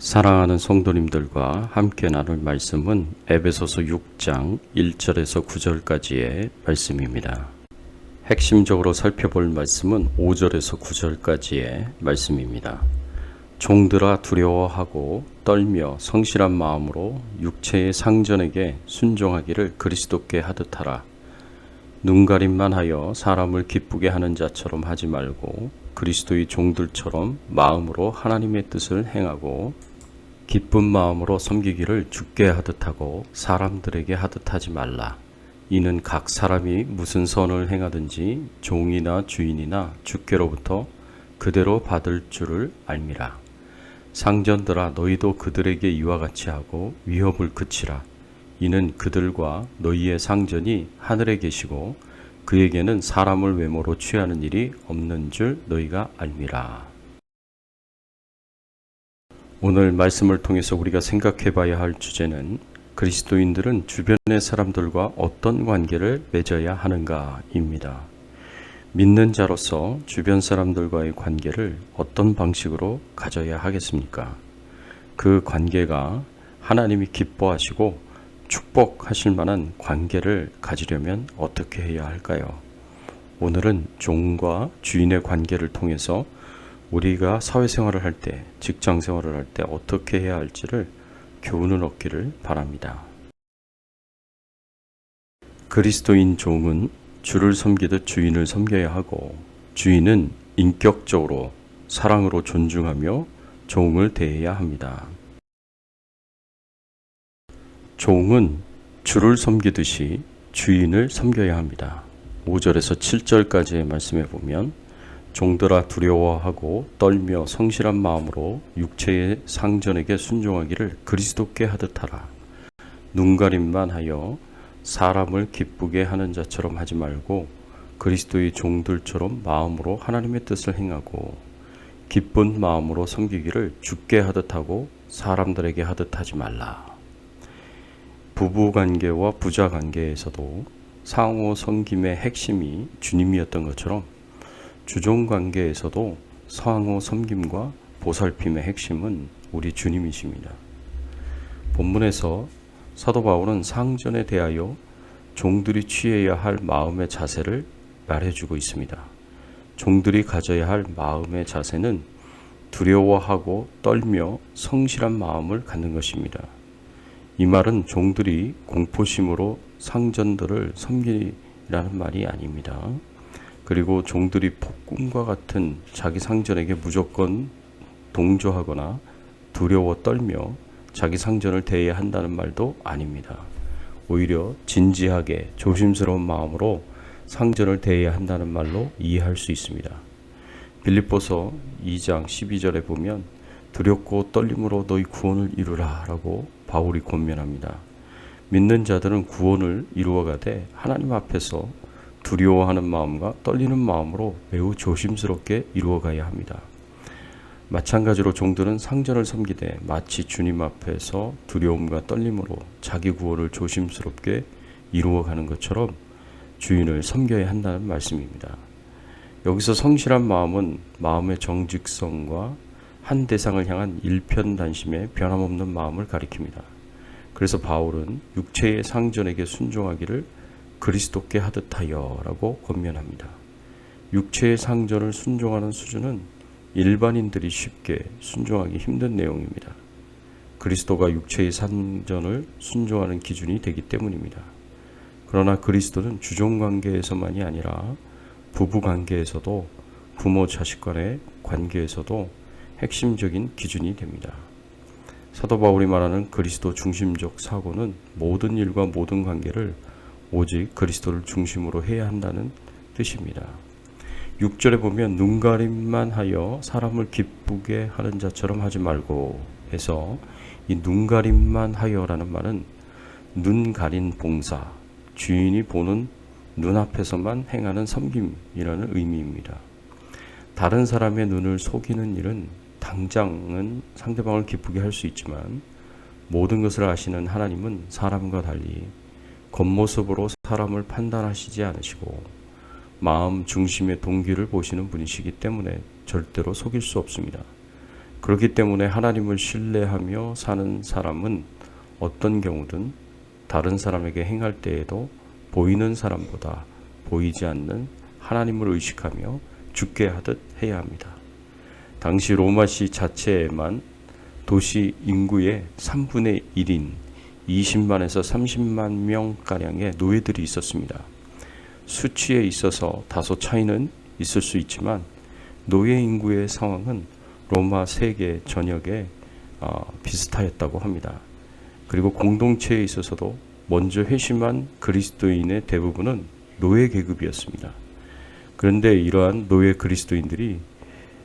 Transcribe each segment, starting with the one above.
사랑하는 성도님들과 함께 나눌 말씀은 에베소서 6장 1절에서 9절까지의 말씀입니다. 핵심적으로 살펴볼 말씀은 5절에서 9절까지의 말씀입니다. 종들아 두려워하고 떨며 성실한 마음으로 육체의 상전에게 순종하기를 그리스도께 하듯 하라. 눈가림만 하여 사람을 기쁘게 하는 자처럼 하지 말고 그리스도의 종들처럼 마음으로 하나님의 뜻을 행하고 기쁜 마음으로 섬기기를 죽게 하듯 하고 사람들에게 하듯 하지 말라. 이는 각 사람이 무슨 선을 행하든지 종이나 주인이나 주께로부터 그대로 받을 줄을 알미라. 상전들아 너희도 그들에게 이와 같이 하고 위협을 그치라. 이는 그들과 너희의 상전이 하늘에 계시고 그에게는 사람을 외모로 취하는 일이 없는 줄 너희가 알미라. 오늘 말씀을 통해서 우리가 생각해 봐야 할 주제는 그리스도인들은 주변의 사람들과 어떤 관계를 맺어야 하는가입니다. 믿는 자로서 주변 사람들과의 관계를 어떤 방식으로 가져야 하겠습니까? 그 관계가 하나님이 기뻐하시고 축복하실 만한 관계를 가지려면 어떻게 해야 할까요? 오늘은 종과 주인의 관계를 통해서 우리가 사회생활을 할 때, 직장 생활을 할 때 어떻게 해야 할지를 교훈을 얻기를 바랍니다. 그리스도인 종은 주를 섬기듯 주인을 섬겨야 하고 주인은 인격적으로 사랑으로 존중하며 종을 대해야 합니다. 종은 주를 섬기듯이 주인을 섬겨야 합니다. 5절에서 7절까지의 말씀에 보면 종들아 두려워하고 떨며 성실한 마음으로 육체의 상전에게 순종하기를 그리스도께 하듯 하라. 눈가림만 하여 사람을 기쁘게 하는 자처럼 하지 말고 그리스도의 종들처럼 마음으로 하나님의 뜻을 행하고 기쁜 마음으로 섬기기를 죽게 하듯 하고 사람들에게 하듯 하지 말라. 부부 관계와 부자 관계에서도 상호 섬김의 핵심이 주님이었던 것처럼 주종 관계에서도 상호 섬김과 보살핌의 핵심은 우리 주님이십니다. 본문에서 사도 바울은 상전에 대하여 종들이 취해야 할 마음의 자세를 말해주고 있습니다. 종들이 가져야 할 마음의 자세는 두려워하고 떨며 성실한 마음을 갖는 것입니다. 이 말은 종들이 공포심으로 상전들을 섬기라는 말이 아닙니다. 그리고 종들이 폭군과 같은 자기 상전에게 무조건 동조하거나 두려워 떨며 자기 상전을 대해야 한다는 말도 아닙니다. 오히려 진지하게 조심스러운 마음으로 상전을 대해야 한다는 말로 이해할 수 있습니다. 빌립보서 2장 12절에 보면 두렵고 떨림으로 너희 구원을 이루라 라고 바울이 권면합니다. 믿는 자들은 구원을 이루어가되 하나님 앞에서 두려워하는 마음과 떨리는 마음으로 매우 조심스럽게 이루어가야 합니다. 마찬가지로 종들은 상전을 섬기되 마치 주님 앞에서 두려움과 떨림으로 자기 구원을 조심스럽게 이루어가는 것처럼 주인을 섬겨야 한다는 말씀입니다. 여기서 성실한 마음은 마음의 정직성과 한 대상을 향한 일편단심의 변함없는 마음을 가리킵니다. 그래서 바울은 육체의 상전에게 순종하기를 그리스도께 하듯하여 라고 권면합니다. 육체의 상전을 순종하는 수준은 일반인들이 쉽게 순종하기 힘든 내용입니다. 그리스도가 육체의 상전을 순종하는 기준이 되기 때문입니다. 그러나 그리스도는 주종 관계에서만이 아니라 부부 관계에서도 부모 자식 간의 관계에서도 핵심적인 기준이 됩니다. 사도 바울이 말하는 그리스도 중심적 사고는 모든 일과 모든 관계를 오직 그리스도를 중심으로 해야 한다는 뜻입니다. 6절에 보면 눈 가림만 하여 사람을 기쁘게 하는 자처럼 하지 말고 해서 이 눈 가림만 하여라는 말은 눈 가린 봉사, 주인이 보는 눈앞에서만 행하는 섬김이라는 의미입니다. 다른 사람의 눈을 속이는 일은 당장은 상대방을 기쁘게 할 수 있지만 모든 것을 아시는 하나님은 사람과 달리 겉모습으로 사람을 판단하시지 않으시고 마음 중심의 동기를 보시는 분이시기 때문에 절대로 속일 수 없습니다. 그렇기 때문에 하나님을 신뢰하며 사는 사람은 어떤 경우든 다른 사람에게 행할 때에도 보이는 사람보다 보이지 않는 하나님을 의식하며 죽게 하듯 해야 합니다. 당시 로마시 자체에만 도시 인구의 3분의 1인 20만에서 30만 명가량의 노예들이 있었습니다. 수치에 있어서 다소 차이는 있을 수 있지만 노예 인구의 상황은 로마 세계 전역에 어, 비슷하였다고 합니다. 그리고 공동체에 있어서도 먼저 회심한 그리스도인의 대부분은 노예 계급이었습니다. 그런데 이러한 노예 그리스도인들이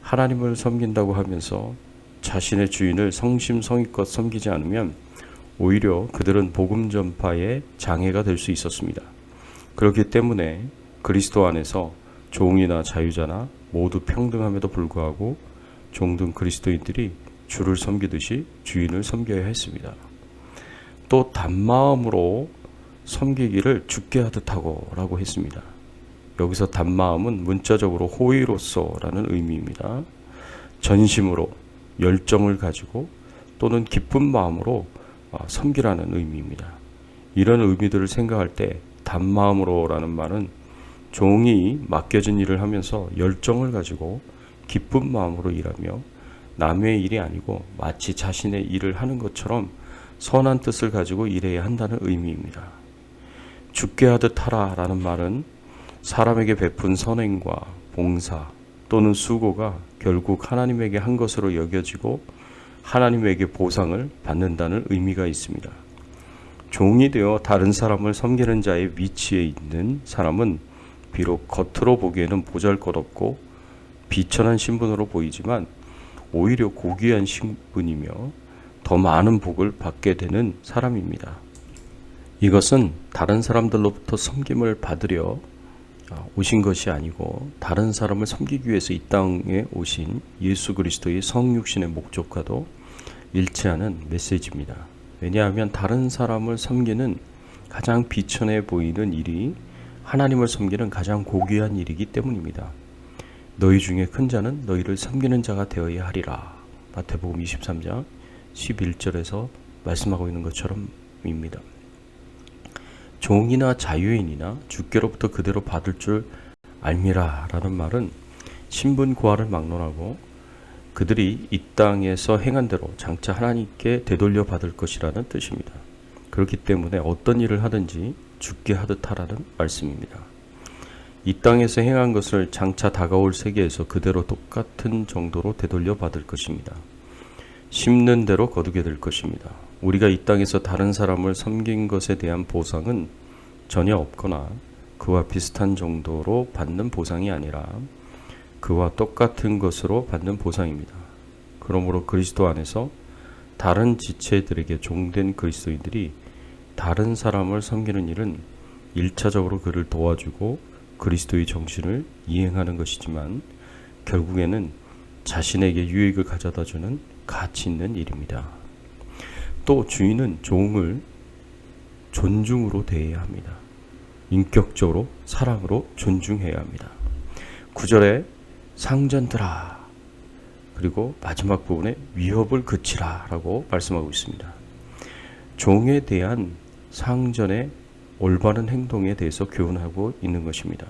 하나님을 섬긴다고 하면서 자신의 주인을 성심성의껏 섬기지 않으면 오히려 그들은 복음 전파에 장애가 될 수 있었습니다. 그렇기 때문에 그리스도 안에서 종이나 자유자나 모두 평등함에도 불구하고 종등 그리스도인들이 주를 섬기듯이 주인을 섬겨야 했습니다. 또 단마음으로 섬기기를 죽게 하듯 하고 라고 했습니다. 여기서 단마음은 문자적으로 호의로서라는 의미입니다. 전심으로 열정을 가지고 또는 기쁜 마음으로 어, 섬기라는 의미입니다. 이런 의미들을 생각할 때 단마음으로라는 말은 종이 맡겨진 일을 하면서 열정을 가지고 기쁜 마음으로 일하며 남의 일이 아니고 마치 자신의 일을 하는 것처럼 선한 뜻을 가지고 일해야 한다는 의미입니다. 죽게 하듯 하라라는 말은 사람에게 베푼 선행과 봉사 또는 수고가 결국 하나님에게 한 것으로 여겨지고 하나님에게 보상을 받는다는 의미가 있습니다. 종이 되어 다른 사람을 섬기는 자의 위치에 있는 사람은 비록 겉으로 보기에는 보잘 것 없고 비천한 신분으로 보이지만 오히려 고귀한 신분이며 더 많은 복을 받게 되는 사람입니다. 이것은 다른 사람들로부터 섬김을 받으려 오신 것이 아니고 다른 사람을 섬기기 위해서 이 땅에 오신 예수 그리스도의 성육신의 목적과도 일치하는 메시지입니다. 왜냐하면 다른 사람을 섬기는 가장 비천해 보이는 일이 하나님을 섬기는 가장 고귀한 일이기 때문입니다. 너희 중에 큰 자는 너희를 섬기는 자가 되어야 하리라. 마태복음 23장 11절에서 말씀하고 있는 것처럼입니다. 종이나 자유인이나 주께로부터 그대로 받을 줄 알미라라는 말은 신분 고하를 막론하고 그들이 이 땅에서 행한 대로 장차 하나님께 되돌려 받을 것이라는 뜻입니다. 그렇기 때문에 어떤 일을 하든지 죽게 하듯 하라는 말씀입니다. 이 땅에서 행한 것을 장차 다가올 세계에서 그대로 똑같은 정도로 되돌려 받을 것입니다. 심는 대로 거두게 될 것입니다. 우리가 이 땅에서 다른 사람을 섬긴 것에 대한 보상은 전혀 없거나 그와 비슷한 정도로 받는 보상이 아니라 그와 똑같은 것으로 받는 보상입니다. 그러므로 그리스도 안에서 다른 지체들에게 종된 그리스도인들이 다른 사람을 섬기는 일은 일차적으로 그를 도와주고 그리스도의 정신을 이행하는 것이지만 결국에는 자신에게 유익을 가져다 주는 가치 있는 일입니다. 또 주인은 종을 존중으로 대해야 합니다. 인격적으로 사랑으로 존중해야 합니다. 9절에 상전들아 그리고 마지막 부분에 위협을 그치라라고 말씀하고 있습니다. 종에 대한 상전의 올바른 행동에 대해서 교훈하고 있는 것입니다.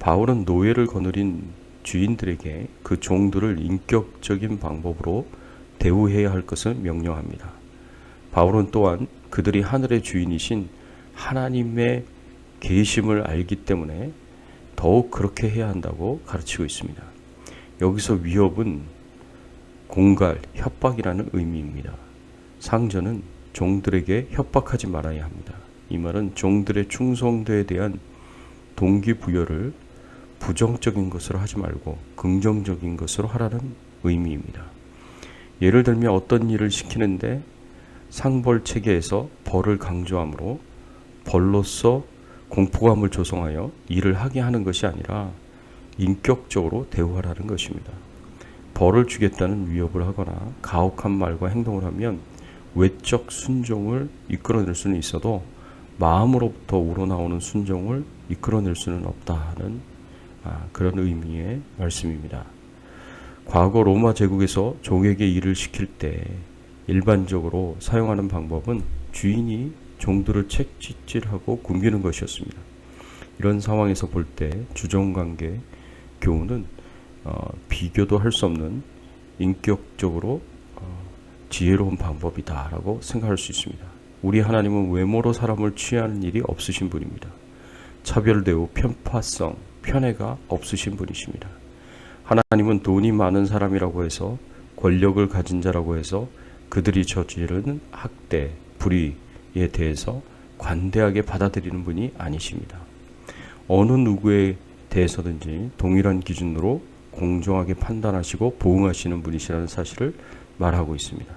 바울은 노예를 거느린 주인들에게 그 종들을 인격적인 방법으로 대우해야 할 것을 명령합니다. 바울은 또한 그들이 하늘의 주인이신 하나님의 계심을 알기 때문에 더욱 그렇게 해야 한다고 가르치고 있습니다. 여기서 위협은 공갈, 협박이라는 의미입니다. 상전은 종들에게 협박하지 말아야 합니다. 이 말은 종들의 충성도에 대한 동기부여를 부정적인 것으로 하지 말고 긍정적인 것으로 하라는 의미입니다. 예를 들면 어떤 일을 시키는데 상벌 체계에서 벌을 강조함으로 벌로서 공포감을 조성하여 일을 하게 하는 것이 아니라 인격적으로 대우하라는 것입니다. 벌을 주겠다는 위협을 하거나 가혹한 말과 행동을 하면 외적 순종을 이끌어낼 수는 있어도 마음으로부터 우러나오는 순종을 이끌어낼 수는 없다는 아, 그런 의미의 말씀입니다. 과거 로마 제국에서 종에게 일을 시킬 때 일반적으로 사용하는 방법은 주인이 종들을 채찍질하고 굶기는 것이었습니다. 이런 상황에서 볼 때 주종관계 교훈은 어, 비교도 할 수 없는 인격적으로 어, 지혜로운 방법이다라고 생각할 수 있습니다. 우리 하나님은 외모로 사람을 취하는 일이 없으신 분입니다. 차별 대우, 편파성, 편애가 없으신 분이십니다. 하나님은 돈이 많은 사람이라고 해서 권력을 가진 자라고 해서 그들이 저지르는 학대, 불의 에 대해서 관대하게 받아들이는 분이 아니십니다. 어느 누구에 대해서든지 동일한 기준으로 공정하게 판단하시고 보응하시는 분이시라는 사실을 말하고 있습니다.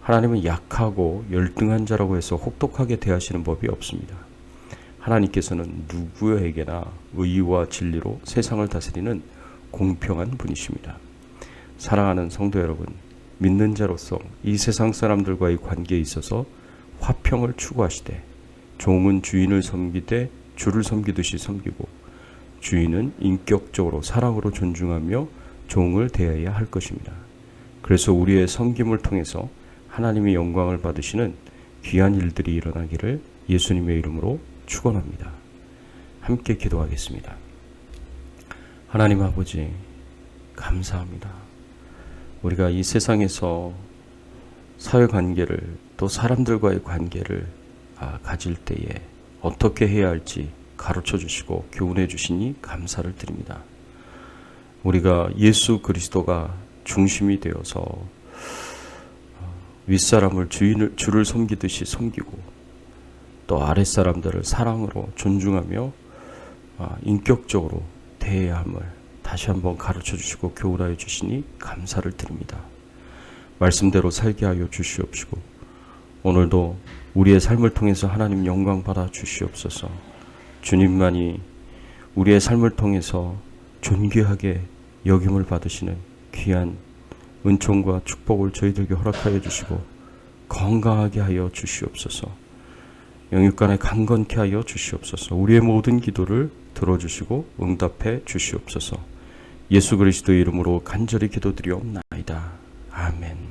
하나님은 약하고 열등한 자라고 해서 혹독하게 대하시는 법이 없습니다. 하나님께서는 누구에게나 의와 진리로 세상을 다스리는 공평한 분이십니다. 사랑하는 성도 여러분, 믿는 자로서 이 세상 사람들과의 관계에 있어서 화평을 추구하시되 종은 주인을 섬기되 주를 섬기듯이 섬기고 주인은 인격적으로 사랑으로 존중하며 종을 대해야 할 것입니다. 그래서 우리의 섬김을 통해서 하나님의 영광을 받으시는 귀한 일들이 일어나기를 예수님의 이름으로 축원합니다. 함께 기도하겠습니다. 하나님 아버지 감사합니다. 우리가 이 세상에서 사회 관계를 또 사람들과의 관계를 아, 가질 때에 어떻게 해야 할지 가르쳐 주시고 교훈해 주시니 감사를 드립니다. 우리가 예수 그리스도가 중심이 되어서 어, 윗사람을 주인을 주를 섬기듯이 섬기고 또 아랫사람들을 사랑으로 존중하며 아, 인격적으로 대해야 함을 다시 한번 가르쳐 주시고 교훈하여 주시니 감사를 드립니다. 말씀대로 살게 하여 주시옵시고 오늘도 우리의 삶을 통해서 하나님 영광 받아 주시옵소서. 주님만이 우리의 삶을 통해서 존귀하게 여김을 받으시는 귀한 은총과 축복을 저희들에게 허락하여 주시고 건강하게 하여 주시옵소서. 영육간에 강건케 하여 주시옵소서. 우리의 모든 기도를 들어주시고 응답해 주시옵소서. 예수 그리스도의 이름으로 간절히 기도드리옵나이다. 아멘.